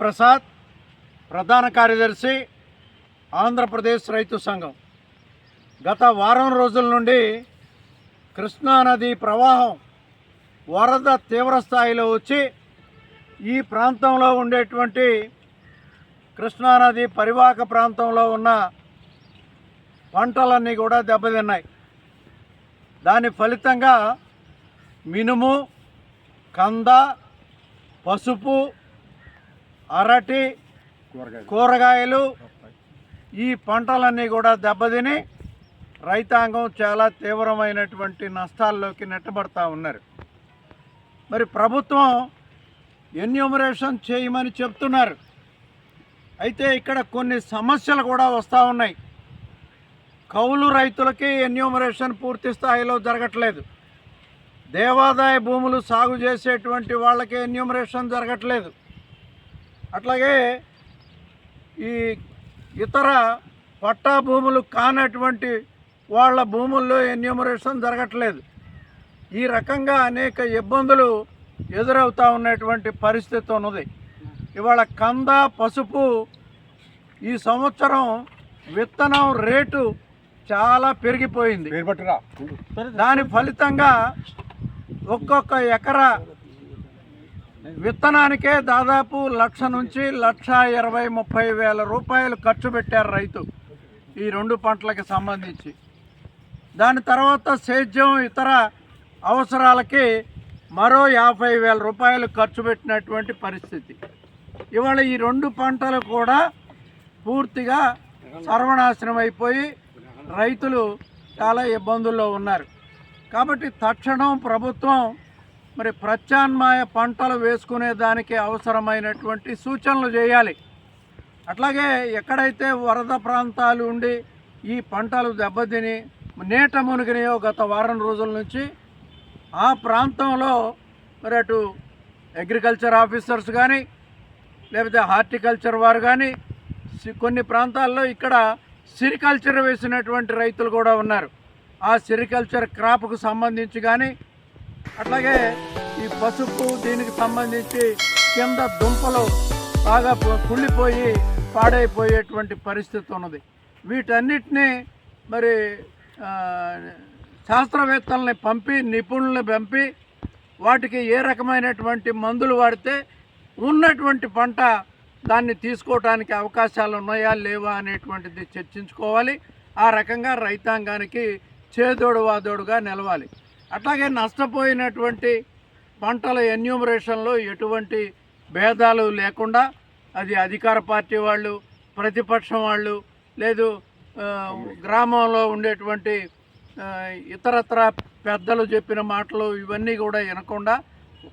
ప్రసాద్ ప్రధాన కార్యదర్శి ఆంధ్రప్రదేశ్ రైతు సంఘం. గత వారం రోజుల నుండి కృష్ణానది ప్రవాహం వరద తీవ్ర స్థాయిలో వచ్చి ఈ ప్రాంతంలో ఉండేటువంటి కృష్ణానది పరివాహక ప్రాంతంలో ఉన్న పంటలన్నీ కూడా దెబ్బతిన్నాయి. దాని ఫలితంగా మినుము కంద పసుపు అరటి కూరగాయలు. ఈ పంటలన్నీ కూడా దెబ్బతిని రైతాంగం చాలా తీవ్రమైనటువంటి నష్టాల్లోకి నెట్టబడతా ఉన్నారు. మరి ప్రభుత్వం ఎన్యూమరేషన్ చేయమని చెప్తున్నారు. అయితే ఇక్కడ కొన్ని సమస్యలు కూడా వస్తూ ఉన్నాయి. కౌలు రైతులకి ఎన్యూమరేషన్ పూర్తి స్థాయిలో జరగట్లేదు. దేవాదాయ భూములు సాగు చేసేటువంటి వాళ్ళకి ఎన్యూమరేషన్ జరగట్లేదు. అట్లాగే ఈ ఇతర పట్టా భూములు కానటువంటి వాళ్ళ భూముల్లో ఎన్యూమరేషన్ జరగట్లేదు. ఈ రకంగా అనేక ఇబ్బందులు ఎదురవుతూ ఉన్నటువంటి పరిస్థితి ఉన్నది. ఇవాళ కంద పసుపు ఈ సంవత్సరం విత్తనం రేటు చాలా పెరిగిపోయింది. దాని ఫలితంగా ఒక్కొక్క ఎకరా విత్తనానికే దాదాపు లక్ష నుంచి లక్ష ఇరవై ముప్పై వేల రూపాయలు ఖర్చు పెట్టారు రైతు ఈ రెండు పంటలకి సంబంధించి. దాని తర్వాత సేద్యం ఇతర అవసరాలకి మరో యాభై వేల రూపాయలు ఖర్చు పెట్టినటువంటి పరిస్థితి. ఇవాళ ఈ రెండు పంటలు కూడా పూర్తిగా సర్వనాశనం అయిపోయి రైతులు చాలా ఇబ్బందుల్లో ఉన్నారు. కాబట్టి తక్షణం ప్రభుత్వం మరి ప్రత్యామ్నాయ పంటలు వేసుకునే దానికి అవసరమైనటువంటి సూచనలు చేయాలి. అట్లాగే ఎక్కడైతే వరద ప్రాంతాలు ఉండి ఈ పంటలు దెబ్బతిని నీట మునిగినాయో గత వారం రోజుల నుంచి ఆ ప్రాంతంలో మరి అటు అగ్రికల్చర్ ఆఫీసర్స్ కానీ లేకపోతే హార్టికల్చర్ వారు కానీ సి- కొన్ని ప్రాంతాల్లో ఇక్కడ సిరికల్చర్ వేసినటువంటి రైతులు కూడా ఉన్నారు. ఆ సిరికల్చర్ క్రాప్కు సంబంధించి కానీ అట్లాగే ఈ పసుపు దీనికి సంబంధించి కింద దుంపలు బాగా కుళ్ళిపోయి పాడైపోయేటువంటి పరిస్థితి ఉన్నది. వీటన్నిటినీ మరి శాస్త్రవేత్తల్ని పంపి నిపుణుల్ని పంపి వాటికి ఏ రకమైనటువంటి మందులు వాడితే ఉన్నటువంటి పంట దాన్ని తీసుకోవడానికి అవకాశాలు ఉన్నాయా లేవా అనేటువంటిది చర్చించుకోవాలి. ఆ రకంగా రైతాంగానికి చేదోడు వాదోడుగా నిలవాలి. అట్లాగే నష్టపోయినటువంటి పంటల ఎన్యూమరేషన్లో ఎటువంటి భేదాలు లేకుండా అది అధికార పార్టీ వాళ్ళు ప్రతిపక్షం వాళ్ళు లేదు గ్రామంలో ఉండేటువంటి ఇతరత్ర పెద్దలు చెప్పిన మాటలు ఇవన్నీ కూడా వినకుండా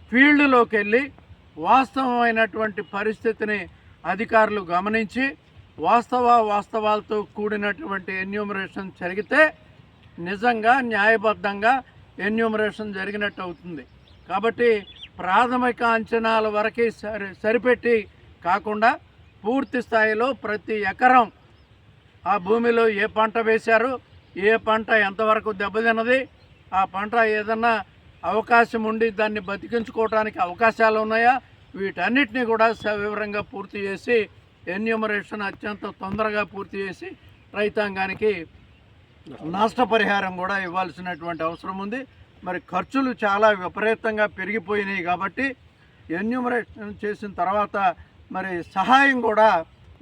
ఫీల్డ్లోకి వెళ్ళి వాస్తవమైనటువంటి పరిస్థితిని అధికారులు గమనించి వాస్తవ వాస్తవాలతో కూడినటువంటి ఎన్యూమరేషన్ జరిగితే నిజంగా న్యాయబద్ధంగా ఎన్యూమరేషన్ జరిగినట్టు అవుతుంది. కాబట్టి ప్రాథమిక అంచనాల వరకే సరి సరిపెట్టి కాకుండా పూర్తి స్థాయిలో ప్రతి ఎకరం ఆ భూమిలో ఏ పంట వేశారు ఏ పంట ఎంతవరకు దెబ్బతిన్నది ఆ పంట ఏదన్నా అవకాశం ఉండి దాన్ని బతికించుకోవడానికి అవకాశాలు ఉన్నాయా వీటన్నిటిని కూడా సవివరంగా పూర్తి చేసి ఎన్యూమరేషన్ అత్యంత తొందరగా పూర్తి చేసి రైతాంగానికి నష్టపరిహారం కూడా ఇవ్వాల్సినటువంటి అవసరం ఉంది. మరి ఖర్చులు చాలా విపరీతంగా పెరిగిపోయినాయి కాబట్టి ఎన్యూమరేషన్ చేసిన తర్వాత మరి సహాయం కూడా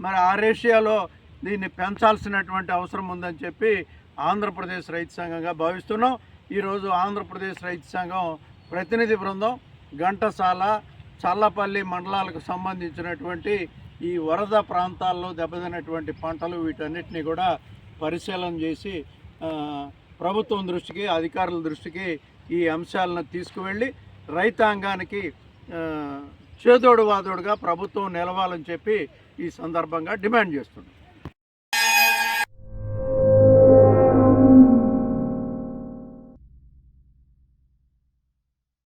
మరి ఆ రేషియాలో దీన్ని పెంచాల్సినటువంటి అవసరం ఉందని చెప్పి ఆంధ్రప్రదేశ్ రైతు సంఘంగా భావిస్తున్నాం. ఈరోజు ఆంధ్రప్రదేశ్ రైతు సంఘం ప్రతినిధి బృందం ఘంటసాల చల్లపల్లి మండలాలకు సంబంధించినటువంటి ఈ వరద ప్రాంతాల్లో దెబ్బతినటువంటి పంటలు వీటన్నిటిని కూడా పరిశీలన చేసి ప్రభుత్వం దృష్టికి అధికారుల దృష్టికి ఈ అంశాలను తీసుకువెళ్ళి రైతాంగానికి చేదోడు వాదోడుగా ప్రభుత్వం నిలవాలని చెప్పి ఈ సందర్భంగా డిమాండ్ చేస్తున్నాం.